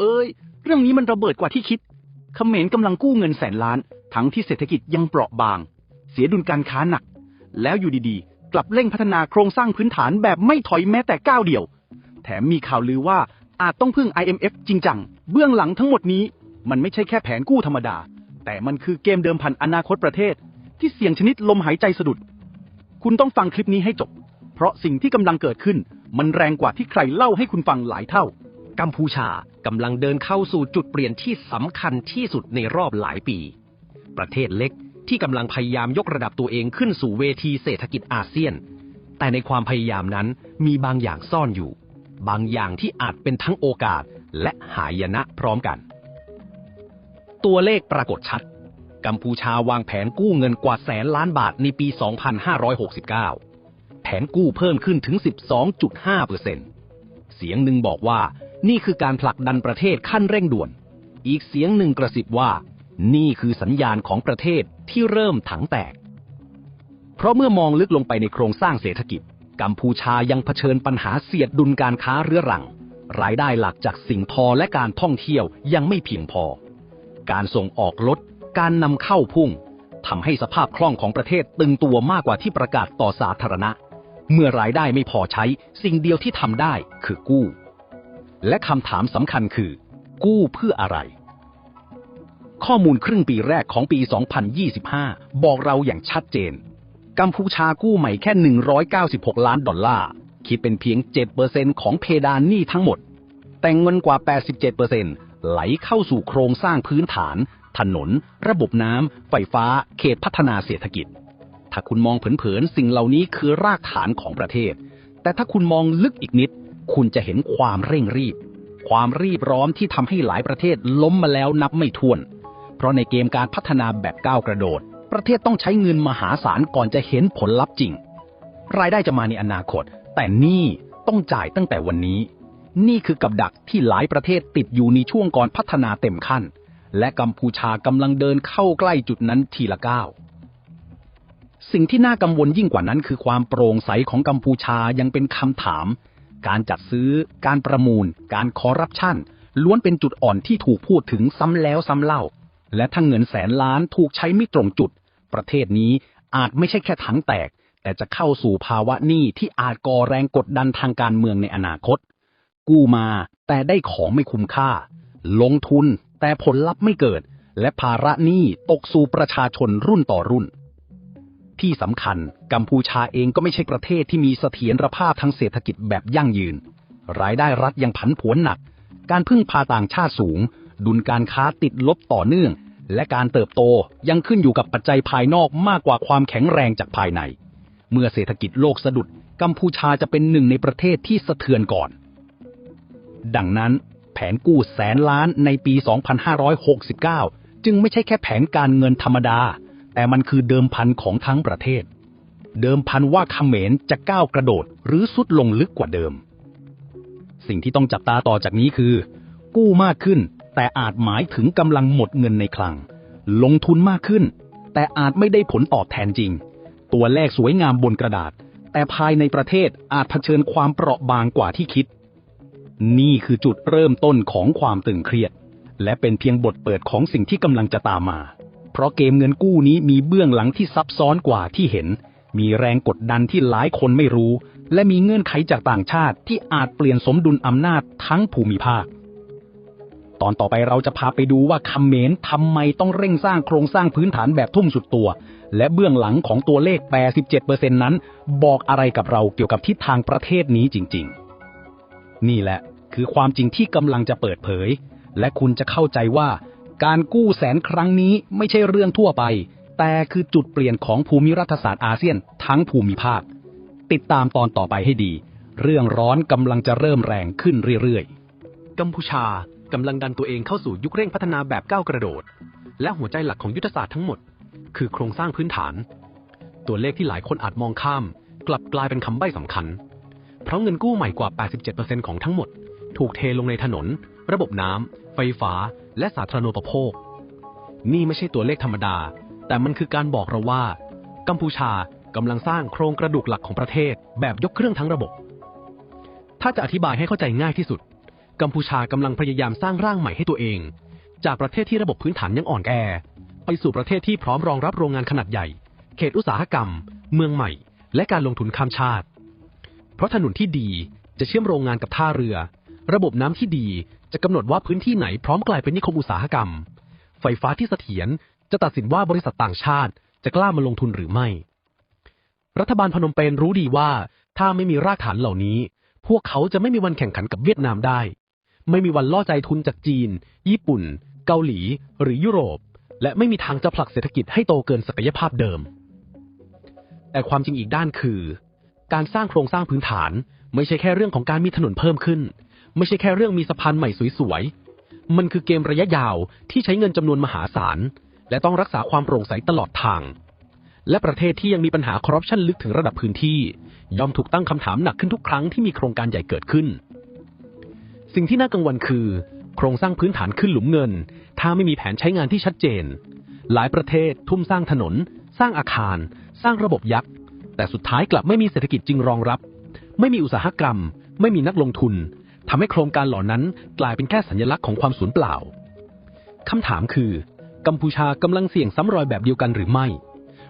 เอ้ย เรื่องนี้มันระเบิดกว่าที่คิดเขมรกำลังกู้เงินแสนล้าน ทั้งที่เศรษฐกิจยังเปราะบาง เสียดุลการค้าหนัก แล้วอยู่ดีๆ กลับเร่งพัฒนาโครงสร้างพื้นฐานแบบไม่ถอยแม้แต่ก้าวเดียว แถมมีข่าวลือว่าอาจต้องพึ่ง IMF จริงจัง เบื้องหลังทั้งหมดนี้ มันไม่ใช่แค่แผนกู้ธรรมดา แต่มันคือเกมเดิมพันอนาคตประเทศ ที่เสี่ยงชนิดลมหายใจสะดุด คุณต้องฟังคลิปนี้ให้จบ เพราะสิ่งที่กำลังเกิดขึ้น มันแรงกว่าที่ใครเล่าให้คุณฟังหลายเท่า กัมพูชากำลังเดินเข้าสู่จุดเปลี่ยนที่สำคัญที่สุดในรอบหลายปี ประเทศเล็กที่กำลังพยายามยกระดับตัวเองขึ้นสู่เวทีเศรษฐกิจอาเซียน แต่ในความพยายามนั้นมีบางอย่างซ่อนอยู่ บางอย่างที่อาจเป็นทั้งโอกาสและหายนะพร้อมกัน ตัวเลขปรากฏชัด กัมพูชาวางแผนกู้เงินกว่าแสนล้านบาทในปี 2569 แผนกู้เพิ่มขึ้นถึง 12.5เเซเสียงหนึ่งบอกว่า นี่คือการผลักดันประเทศขั้นเร่งด่วน อีกเสียงหนึ่งกระซิบว่า นี่คือสัญญาณของประเทศที่เริ่มถังแตก เพราะเมื่อมองลึกลงไปในโครงสร้างเศรษฐกิจ กัมพูชายังเผชิญปัญหาเสียดดุลการค้าเรื้อรัง รายได้หลักจากสิ่งทอและการท่องเที่ยวยังไม่เพียงพอ การส่งออกลด การนำเข้าพุ่งทำให้สภาพคล่องของประเทศตึงตัวมากกว่าที่ประกาศต่อสาธารณะ เมื่อรายได้ไม่พอใช้ สิ่งเดียวที่ทำได้คือกู้ และคำถามสำคัญคือ กู้เพื่ออะไร ข้อมูลครึ่งปีแรกของปี 2025 บอกเราอย่างชัดเจน กัมพูชากู้ใหม่แค่ 196 ล้านดอลลาร์ คิดเป็นเพียง 7%ของเพดานหนี้ทั้งหมด แต่เงินกว่า 87%ไหลเข้าสู่โครงสร้างพื้นฐาน ถนน ระบบน้ำ ไฟฟ้า เขตพัฒนาเศรษฐกิจ ถ้าคุณมองเผินๆ สิ่งเหล่านี้คือรากฐานของประเทศ แต่ถ้าคุณมองลึกอีกนิด คุณจะเห็นความเร่งรีบ ความรีบร้อนที่ทำให้หลายประเทศล้มมาแล้วนับไม่ถ้วน เพราะในเกมการพัฒนาแบบก้าวกระโดด ประเทศต้องใช้เงินมหาศาลก่อนจะเห็นผลลัพธ์จริง รายได้จะมาในอนาคต แต่นี่ต้องจ่ายตั้งแต่วันนี้ นี่คือกับดักที่หลายประเทศติดอยู่ในช่วงก่อนพัฒนาเต็มขั้น และกัมพูชากำลังเดินเข้าใกล้จุดนั้นทีละก้าวสิ่งที่น่ากังวลยิ่งกว่านั้นคือความโปร่งใสของกัมพูชายังเป็นคำถาม การจัดซื้อ การประมูล การคอร์รัปชันล้วนเป็นจุดอ่อนที่ถูกพูดถึงซ้ำแล้วซ้ำเล่า และถ้าเงินแสนล้านถูกใช้ไม่ตรงจุด ประเทศนี้อาจไม่ใช่แค่ถังแตก แต่จะเข้าสู่ภาวะหนี้ที่อาจก่อแรงกดดันทางการเมืองในอนาคต กู้มาแต่ได้ของไม่คุ้มค่า ลงทุนแต่ผลลัพธ์ไม่เกิด และภาระหนี้ตกสู่ประชาชนรุ่นต่อรุ่น ที่สำคัญ กัมพูชาเองก็ไม่ใช่ประเทศที่มีเสถียรภาพทางเศรษฐกิจแบบยั่งยืน รายได้รัฐยังผันผวนหนัก การพึ่งพาต่างชาติสูง ดุลการค้าติดลบต่อเนื่อง และการเติบโตยังขึ้นอยู่กับปัจจัยภายนอกมากกว่าความแข็งแรงจากภายใน เมื่อเศรษฐกิจโลกสะดุด กัมพูชาจะเป็นหนึ่งในประเทศที่สะเทือนก่อน ดังนั้น แผนกู้แสนล้านในปี 2569 จึงไม่ใช่แค่แผนการเงินธรรมดา แต่มันคือเดิมพันของทั้งประเทศ เดิมพันว่าเขมรจะก้าวกระโดดหรือสุดลงลึกกว่าเดิม สิ่งที่ต้องจับตาต่อจากนี้คือ กู้มากขึ้น แต่อาจหมายถึงกำลังหมดเงินในคลัง ลงทุนมากขึ้น แต่อาจไม่ได้ผลตอบแทนจริง ตัวเลขสวยงามบนกระดาษ แต่ภายในประเทศอาจเผชิญความเปราะบางกว่าที่คิด นี่คือจุดเริ่มต้นของความตึงเครียด และเป็นเพียงบทเปิดของสิ่งที่กำลังจะตามมา ราะเกมเงินกู้นี้มีเบื้องหลังที่ซับซ้อนกว่าที่เห็น มีแรงกดดันที่หลายคนไม่รู้ และมีเงื่อนไขจากต่างชาติที่อาจเปลี่ยนสมดุลอำนาจทั้งภูมิภาค ตอนต่อไปเราจะพาไปดูว่าคำเมรทำไมต้องเร่งสร้างโครงสร้างพื้นฐานแบบทุ่มสุดตัว และเบื้องหลังของตัวเลข 87%นั้น บอกอะไรกับเราเกี่ยวกับทิศทางประเทศนี้จริง ๆ นี่แหละคือความจริงที่กำลังจะเปิดเผย และคุณจะเข้าใจว่า การกู้แสนครั้งนี้ไม่ใช่เรื่องทั่วไป แต่คือจุดเปลี่ยนของภูมิรัฐศาสตร์อาเซียนทั้งภูมิภาค ติดตามตอนต่อไปให้ดี เรื่องร้อนกำลังจะเริ่มแรงขึ้นเรื่อยๆ กัมพูชากำลังดันตัวเองเข้าสู่ยุคเร่งพัฒนาแบบก้าวกระโดด และหัวใจหลักของยุทธศาสตร์ทั้งหมด คือโครงสร้างพื้นฐาน ตัวเลขที่หลายคนอาจมองข้าม กลับกลายเป็นคำใบ้สำคัญ เพราะเงินกู้ใหม่กว่า 87%ของทั้งหมด ถูกเทลงในถนน ระบบน้ำไฟฟ้า และสาธารณูปโภค นี่ไม่ใช่ตัวเลขธรรมดา แต่มันคือการบอกเราว่า กัมพูชากำลังสร้างโครงกระดูกหลักของประเทศ แบบยกเครื่องทั้งระบบ ถ้าจะอธิบายให้เข้าใจง่ายที่สุด กัมพูชากำลังพยายามสร้างร่างใหม่ให้ตัวเอง จากประเทศที่ระบบพื้นฐานยังอ่อนแอ ไปสู่ประเทศที่พร้อมรองรับโรงงานขนาดใหญ่ เขตอุตสาหกรรม เมืองใหม่ และการลงทุนข้ามชาติ เพราะถนนที่ดีจะเชื่อมโรงงานกับท่าเรือ ระบบน้ำที่ดี จะกำหนดว่าพื้นที่ไหนพร้อมกลายเป็นนิคมอุตสาหกรรม ไฟฟ้าที่เสถียรจะตัดสินว่าบริษัทต่างชาติ จะกล้ามาลงทุนหรือไม่ รัฐบาลพนมเปญรู้ดีว่าถ้าไม่มีรากฐานเหล่านี้ พวกเขาจะไม่มีวันแข่งขันกับเวียดนามได้ ไม่มีวันล่อใจทุนจากจีน ญี่ปุ่น เกาหลี หรือยุโรป และไม่มีทางจะผลักเศรษฐกิจให้โตเกินศักยภาพเดิม แต่ความจริงอีกด้านคือ การสร้างโครงสร้างพื้นฐานไม่ใช่แค่เรื่องของการมีถนนเพิ่มขึ้น ไม่ใช่แค่เรื่องมีสะพานใหม่สวยๆ มันคือเกมระยะยาวที่ใช้เงินจำนวนมหาศาล และต้องรักษาความโปร่งใสตลอดทาง และประเทศที่ยังมีปัญหาคอร์รัปชันลึกถึงระดับพื้นที่ ย่อมถูกตั้งคำถามหนักขึ้นทุกครั้งที่มีโครงการใหญ่เกิดขึ้น สิ่งที่น่ากังวลคือ โครงสร้างพื้นฐานขึ้นหลุมเงิน ถ้าไม่มีแผนใช้งานที่ชัดเจน หลายประเทศทุ่มสร้างถนน สร้างอาคาร สร้างระบบยักษ์แต่สุดท้ายกลับไม่มีเศรษฐกิจจริงรองรับ ไม่มีอุตสาหกรรม ไม่มีนักลงทุน ทำให้โครงการเหล่านั้นกลายเป็นแค่สัญลักษณ์ของความสูญเปล่าคำถามคือ กัมพูชากำลังเสี่ยงซ้ำรอยแบบเดียวกันหรือไม่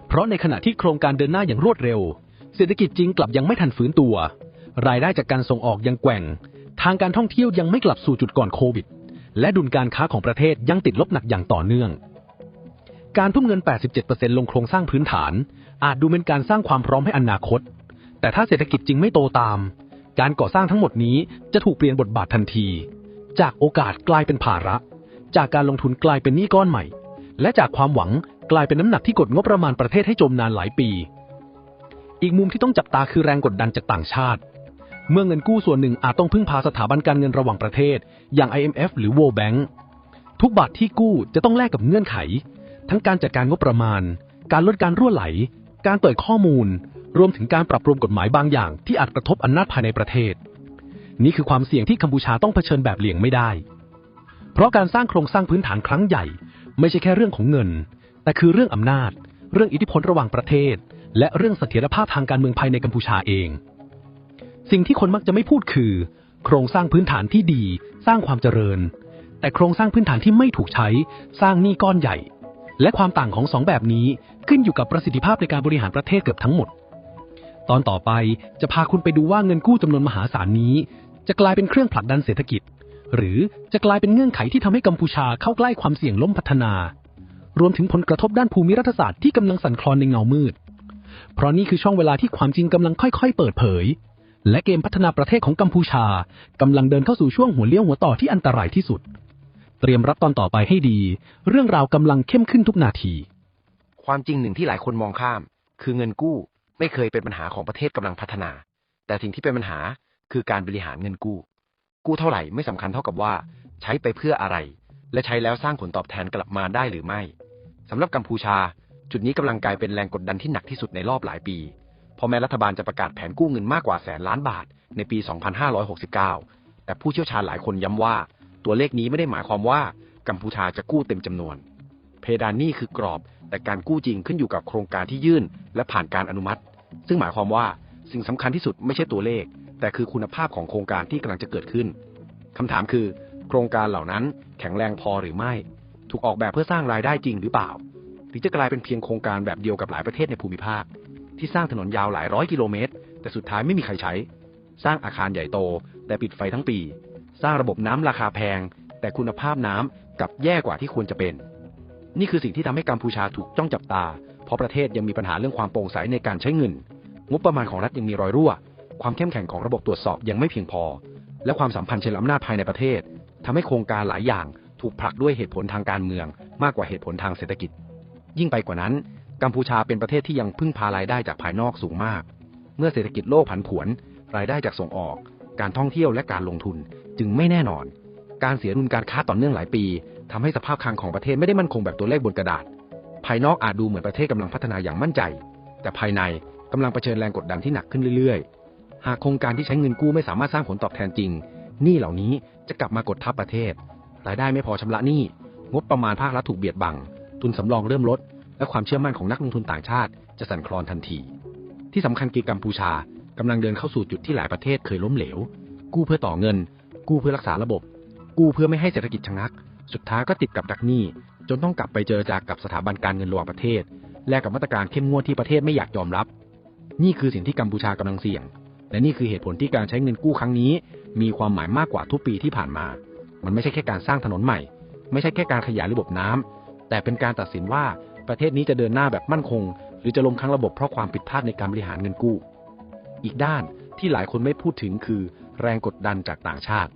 เพราะในขณะที่โครงการเดินหน้าอย่างรวดเร็ว เศรษฐกิจจริงกลับยังไม่ทันฟื้นตัว รายได้จากการส่งออกยังแกว่ง ทางการท่องเที่ยวยังไม่กลับสู่จุดก่อนโควิด และดุลการค้าของประเทศยังติดลบหนักอย่างต่อเนื่อง การทุ่มเงิน 87%ลงโครงสร้างพื้นฐาน อาจดูเป็นการสร้างความพร้อมให้อนาคต แต่ถ้าเศรษฐกิจจริงไม่โตตาม การก่อสร้างทั้งหมดนี้จะถูกเปลี่ยนบทบาททันที จากโอกาสกลายเป็นภาระ จากการลงทุนกลายเป็นหนี้ก้อนใหม่ และจากความหวังกลายเป็นน้ำหนักที่กดงบประมาณประเทศให้จมนานหลายปี อีกมุมที่ต้องจับตาคือแรงกดดันจากต่างชาติ เมื่อเงินกู้ส่วนหนึ่งอาจต้องพึ่งพาสถาบันการเงินระหว่างประเทศ อย่าง IMF หรือ World Bank ทุกบาทที่กู้จะต้องแลกกับเงื่อนไข ทั้งการจัดการงบประมาณ การลดการรั่วไหล การเปิดข้อมูล รวมถึงการปรับปรุงกฎหมายบางอย่างที่อาจกระทบอำนาจภายในประเทศ นี่คือความเสี่ยงที่กัมพูชาต้องเผชิญแบบเลี่ยงไม่ได้ เพราะการสร้างโครงสร้างพื้นฐานครั้งใหญ่ ไม่ใช่แค่เรื่องของเงิน แต่คือเรื่องอำนาจ เรื่องอิทธิพลระหว่างประเทศ และเรื่องเสถียรภาพทางการเมืองภายในกัมพูชาเอง สิ่งที่คนมักจะไม่พูดคือ โครงสร้างพื้นฐานที่ดี สร้างความเจริญ แต่โครงสร้างพื้นฐานที่ไม่ถูกใช้ สร้างหนี้ก้อนใหญ่ และความต่างของสองแบบนี้ขึ้นอยู่กับประสิทธิภาพในการบริหารประเทศเกือบทั้งหมด ตอนต่อไปจะพาคุณไปดูว่าเงินกู้จำนวนมหาศาลนี้ จะกลายเป็นเครื่องผลักดันเศรษฐกิจ หรือจะกลายเป็นเงื่อนไขที่ทำให้กัมพูชาเข้าใกล้ความเสี่ยงล้มพัฒนา รวมถึงผลกระทบด้านภูมิรัฐศาสตร์ที่กำลังสั่นคลอนในเงามืด เพราะนี่คือช่องเวลาที่ความจริงกำลังค่อย ๆ เปิดเผย และเกมพัฒนาประเทศของกัมพูชากำลังเดินเข้าสู่ช่วงหัวเลี้ยวหัวต่อที่อันตรายที่สุด เตรียมรับตอนต่อไปให้ดี เรื่องราวกำลังเข้มขึ้นทุกนาที ความจริงหนึ่งที่หลายคนมองข้าม คือเงินกู้ ไม่เคยเป็นปัญหาของประเทศกำลังพัฒนา แต่สิ่งที่เป็นปัญหาคือการบริหารเงินกู้ กู้เท่าไหร่ไม่สำคัญเท่ากับว่า ใช้ไปเพื่ออะไร และใช้แล้วสร้างผลตอบแทนกลับมาได้หรือไม่สำหรับกัมพูชา จุดนี้กำลังกลายเป็นแรงกดดันที่หนักที่สุดในรอบหลายปีพราะแม้รัฐบาลจะประกาศแผนกู้เงินมากกว่าแสนล้านบาทในปี 2569 แต่ผู้เชี่ยวชาญหลายคนย้ำว่า ตัวเลขนี้ไม่ได้หมายความว่ากัมพูชาจะกู้เต็มจำนวน เพดานนี้คือกรอบ แต่การกู้จริงขึ้นอยู่กับโครงการที่ยื่น และผ่านการอนุมัติ ซึ่งหมายความว่าสิ่งสำคัญที่สุดไม่ใช่ตัวเลข แต่คือคุณภาพของโครงการที่กำลังจะเกิดขึ้นคำถามคือ โครงการเหล่านั้นแข็งแรงพอหรือไม่ ถูกออกแบบเพื่อสร้างรายได้จริงหรือเปล่า หรือจะกลายเป็นเพียงโครงการแบบเดียวกับหลายประเทศในภูมิภาค ที่สร้างถนนยาวหลายร้อยกิโลเมตร แต่สุดท้ายไม่มีใครใช้ สร้างอาคารใหญ่โต แต่ปิดไฟทั้งปี สร้างระบบน้ำราคาแพง แต่คุณภาพน้ำกลับแย่กว่าที่ควรจะเป็น นี่คือสิ่งที่ทำให้กัมพูชาถูกจ้องจับตา เพราะประเทศยังมีปัญหาเรื่องความโปร่งใสในการใช้เงิน งบประมาณของรัฐยังมีรอยรั่ว ความเข้มแข็งของระบบตรวจสอบยังไม่เพียงพอ และความสัมพันธ์เชิงอำนาจภายในประเทศทำให้โครงการหลายอย่างถูกผลักด้วยเหตุผลทางการเมือง มากกว่าเหตุผลทางเศรษฐกิจ ยิ่งไปกว่านั้น กัมพูชาเป็นประเทศที่ยังพึ่งพารายได้จากภายนอกสูงมาก เมื่อเศรษฐกิจโลกผันผวน รายได้จากส่งออก การท่องเที่ยวและการลงทุนจึงไม่แน่นอน การเสียดุลการค้าต่อเนื่องหลายปีทำให้สภาพคลังของประเทศไม่ได้มั่นคงแบบตัวเลขบนกระดาษ ภายนอกอาจดูเหมือนประเทศกำลังพัฒนาอย่างมั่นใจ แต่ภายในกำลังเผชิญแรงกดดันที่หนักขึ้นเรื่อยๆ หากโครงการที่ใช้เงินกู้ไม่สามารถสร้างผลตอบแทนจริง หนี้เหล่านี้จะกลับมากดทับประเทศ รายได้ไม่พอชำระหนี้ งบประมาณภาครัฐถูกเบียดบัง ทุนสำรองเริ่มลด และความเชื่อมั่นของนักลงทุนต่างชาติจะสั่นคลอนทันที ที่สำคัญคือกัมพูชากำลังเดินเข้าสู่จุดที่หลายประเทศเคยล้มเหลว กู้เพื่อต่อเงิน กู้เพื่อรักษาระบบ กู้เพื่อไม่ให้เศรษฐกิจชะงัก สุดท้ายก็ติดกับดักหนี้ จนต้องกลับไปเจรจากกับสถาบันการเงินระหว่างประเทศ แลกกับมาตรการเข้มงวดที่ประเทศไม่อยากยอมรับ นี่คือสิ่งที่กัมพูชากำลังเสี่ยง และนี่คือเหตุผลที่การใช้เงินกู้ครั้งนี้ มีความหมายมากกว่าทุกปีที่ผ่านมา มันไม่ใช่แค่การสร้างถนนใหม่ ไม่ใช่แค่การขยายระบบน้ำแต่เป็นการตัดสินว่าประเทศนี้จะเดินหน้าแบบมั่นคง หรือจะล้มทั้งระบบเพราะความผิดพลาดในการบริหารเงินกู้ อีกด้านที่หลายคนไม่พูดถึงคือ แรงกดดันจากต่างชาติ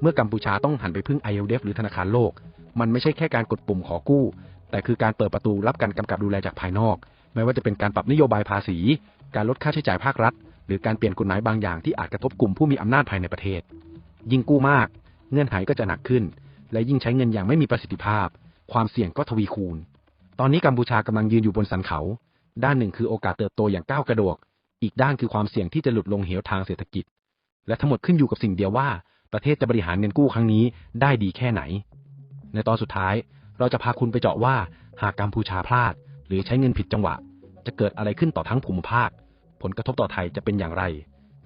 เมื่อกัมพูชาต้องหันไปพึ่ง IMF หรือธนาคารโลก มันไม่ใช่แค่การกดปุ่มขอกู้ แต่คือการเปิดประตูรับการกำกับดูแลจากภายนอก ไม่ว่าจะเป็นการปรับนโยบายภาษี การลดค่าใช้จ่ายภาครัฐ หรือการเปลี่ยนกฎหมายบางอย่างที่อาจกระทบกลุ่มผู้มีอำนาจภายในประเทศ ยิ่งกู้มาก เงื่อนไขก็จะหนักขึ้น และยิ่งใช้เงินอย่างไม่มีประสิทธิภาพ ความเสี่ยงก็ทวีคูณ ตอนนี้กัมพูชากำลังยืนอยู่บนสันเขา ด้านหนึ่งคือโอกาสเติบโตอย่างก้าวกระโดดอีกด้านคือความเสี่ยงที่จะหลุดลงเหวทางเศรษฐกิจ และทั้งหมดขึ้นอยู่กับสิ่งเดียวว่า ประเทศจะบริหารเงินกู้ครั้งนี้ได้ดีแค่ไหน ในตอนสุดท้าย เราจะพาคุณไปเจาะว่าหากกัมพูชาพลาด หรือใช้เงินผิดจังหวะ จะเกิดอะไรขึ้นต่อทั้งภูมิภาค ผลกระทบต่อไทยจะเป็นอย่างไร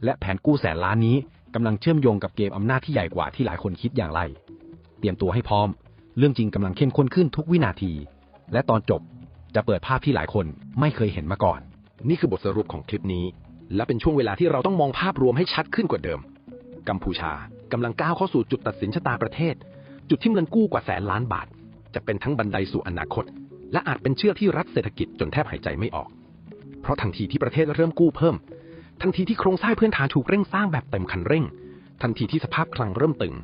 และแผนกู้แสนล้านนี้กำลังเชื่อมโยงกับเกมอำนาจที่ใหญ่กว่าที่หลายคนคิดอย่างไร เตรียมตัวให้พร้อม เรื่องจริงกำลังเข้มข้นขึ้นทุกวินาที และตอนจบจะเปิดภาพที่หลายคนไม่เคยเห็นมาก่อน นี่คือบทสรุปของคลิปนี้ และเป็นช่วงเวลาที่เราต้องมองภาพรวมให้ชัดขึ้นกว่าเดิม กัมพูชากำลังก้าวเข้าสู่จุดตัดสินชะตาประเทศ จุดที่เงินกู้กว่าแสนล้านบาท จะเป็นทั้งบันไดสู่อนาคต และอาจเป็นเชือกที่รัดเศรษฐกิจจนแทบหายใจไม่ออก เพราะทันทีที่ประเทศเริ่มกู้เพิ่ม ทันทีที่โครงสร้างพื้นฐานถูกเร่งสร้างแบบเต็มคันเร่ง ทันทีที่สภาพคลังเริ่มตึง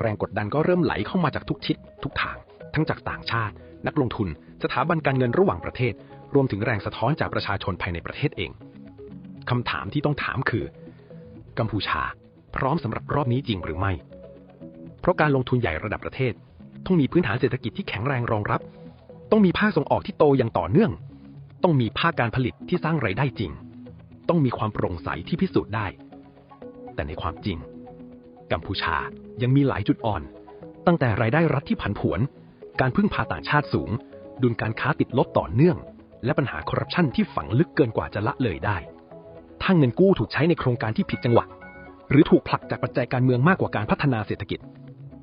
แรงกดดันก็เริ่มไหลเข้ามาจากทุกทิศทุกทาง ทั้งจากต่างชาติ นักลงทุน สถาบันการเงินระหว่างประเทศ รวมถึงแรงสะท้อนจากประชาชนภายในประเทศเองคำถามที่ต้องถามคือ กัมพูชา พร้อมสำหรับรอบนี้จริงหรือไม่ เพราะการลงทุนใหญ่ระดับประเทศ ต้องมีพื้นฐานเศรษฐกิจที่แข็งแรงรองรับ ต้องมีภาคส่งออกที่โตอย่างต่อเนื่อง ต้องมีภาคการผลิตที่สร้างไรายได้จริง ต้องมีความโปร่งใสที่พิสูจน์ได้ แต่ในความจริง กัมพูชายังมีหลายจุดอ่อน ตั้งแต่รายได้รัฐที่ผันผวน การพึ่งพาต่างชาติสูง ดุลการค้าติดลบต่อเนื่อง และปัญหาคอร์รัปชันที่ฝังลึกเกินกว่าจะละเลยได้ถ้าเงินกู้ถูกใช้ในโครงการที่ผิดจังหวะ หรือถูกผลักจากปัจจัยการเมืองมากกว่าการพัฒนาเศรษฐกิจ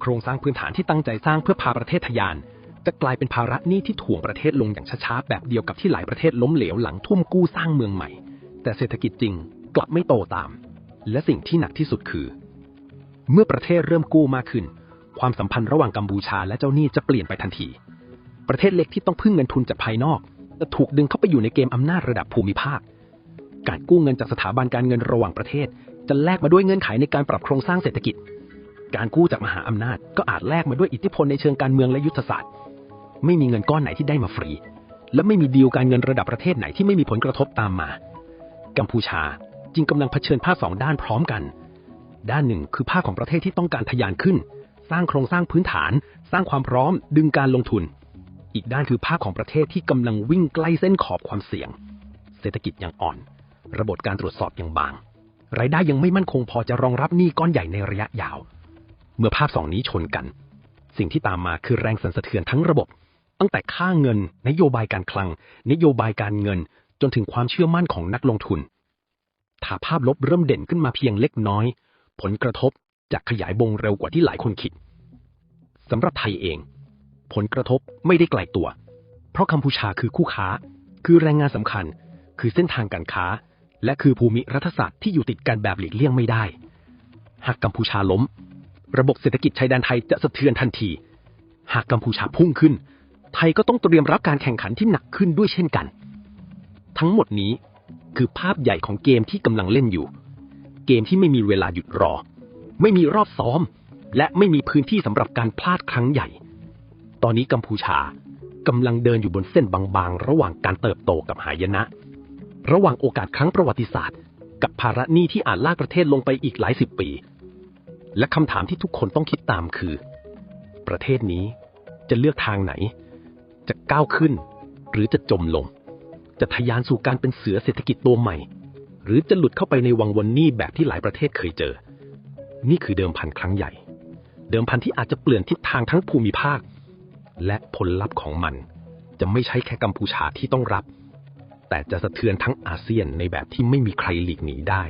โครงสร้างพื้นฐานที่ตั้งใจสร้างเพื่อพาประเทศทะยาน จะกลายเป็นภาระหนี้ที่ถ่วงประเทศลงอย่างช้าๆแบบเดียวกับที่หลายประเทศล้มเหลวหลังทุ่มกู้สร้างเมืองใหม่ แต่เศรษฐกิจจริงกลับไม่โตตาม และสิ่งที่หนักที่สุดคือ เมื่อประเทศเริ่มกู้มากขึ้น ความสัมพันธ์ระหว่างกัมพูชาและเจ้าหนี้จะเปลี่ยนไปทันที ประเทศเล็กที่ต้องพึ่งเงินทุนจากภายนอกจะถูกดึงเข้าไปอยู่ในเกมอำนาจระดับภูมิภาค การกู้เงินจากสถาบันการเงินระหว่างประเทศ จะแลกมาด้วยเงื่อนไขในการปรับโครงสร้างเศรษฐกิจ การกู้จากมหาอำนาจก็อาจแลกมาด้วยอิทธิพลในเชิงการเมืองและยุทธศาสตร์ ไม่มีเงินก้อนไหนที่ได้มาฟรี และไม่มีดีลการเงินระดับประเทศไหนที่ไม่มีผลกระทบตามมา กัมพูชาจึงกำลังเผชิญภาพสองด้านพร้อมกัน ด้านหนึ่งคือภาคของประเทศที่ต้องการทะยานขึ้น สร้างโครงสร้างพื้นฐาน สร้างความพร้อม ดึงการลงทุน อีกด้านคือภาคของประเทศที่กำลังวิ่งใกล้เส้นขอบความเสี่ยง เศรษฐกิจยังอ่อน ระบบการตรวจสอบยังบาง รายได้ยังไม่มั่นคงพอจะรองรับหนี้ก้อนใหญ่ในระยะยาว เมื่อภาพสองนี้ชนกัน สิ่งที่ตามมาคือแรงสั่นสะเทือนทั้งระบบ ตั้งแต่ค่าเงิน นโยบายการคลัง นโยบายการเงิน จนถึงความเชื่อมั่นของนักลงทุน ถ้าภาพลบเริ่มเด่นขึ้นมาเพียงเล็กน้อย ผลกระทบจะขยายวงเร็วกว่าที่หลายคนคิดสำหรับไทยเอง ผลกระทบไม่ได้ไกลตัว เพราะกัมพูชาคือคู่ค้า คือแรงงานสำคัญ คือเส้นทางการค้า และคือภูมิรัฐศาสตร์ที่อยู่ติดกันแบบหลีกเลี่ยงไม่ได้ หากกัมพูชาล้ม ระบบเศรษฐกิจชายแดนไทยจะสะเทือนทันที หากกัมพูชาพุ่งขึ้น ไทยก็ต้องเตรียมรับการแข่งขันที่หนักขึ้นด้วยเช่นกัน ทั้งหมดนี้คือภาพใหญ่ของเกมที่กำลังเล่นอยู่ เกมที่ไม่มีเวลาหยุดรอ ไม่มีรอบซ้อม และไม่มีพื้นที่สำหรับการพลาดครั้งใหญ่ ตอนนี้กัมพูชากำลังเดินอยู่บนเส้นบางๆ ระหว่างการเติบโตกับหายนะ ระหว่างโอกาสครั้งประวัติศาสตร์ กับภาระหนี้ที่อาจลากประเทศลงไปอีกหลายสิบปี และคำถามที่ทุกคนต้องคิดตามคือ ประเทศนี้จะเลือกทางไหน จะก้าวขึ้น หรือจะจมลง จะทะยานสู่การเป็นเสือเศรษฐกิจตัวใหม่ หรือจะหลุดเข้าไปในวังวนนี้แบบที่หลายประเทศเคยเจอ นี่คือเดิมพันครั้งใหญ่ เดิมพันที่อาจจะเปลี่ยนทิศทางทั้งภูมิภาค และผลลัพธ์ของมัน จะไม่ใช่แค่กัมพูชาที่ต้องรับ แต่จะสะเทือนทั้งอาเซียนในแบบที่ไม่มีใครหลีกหนีได้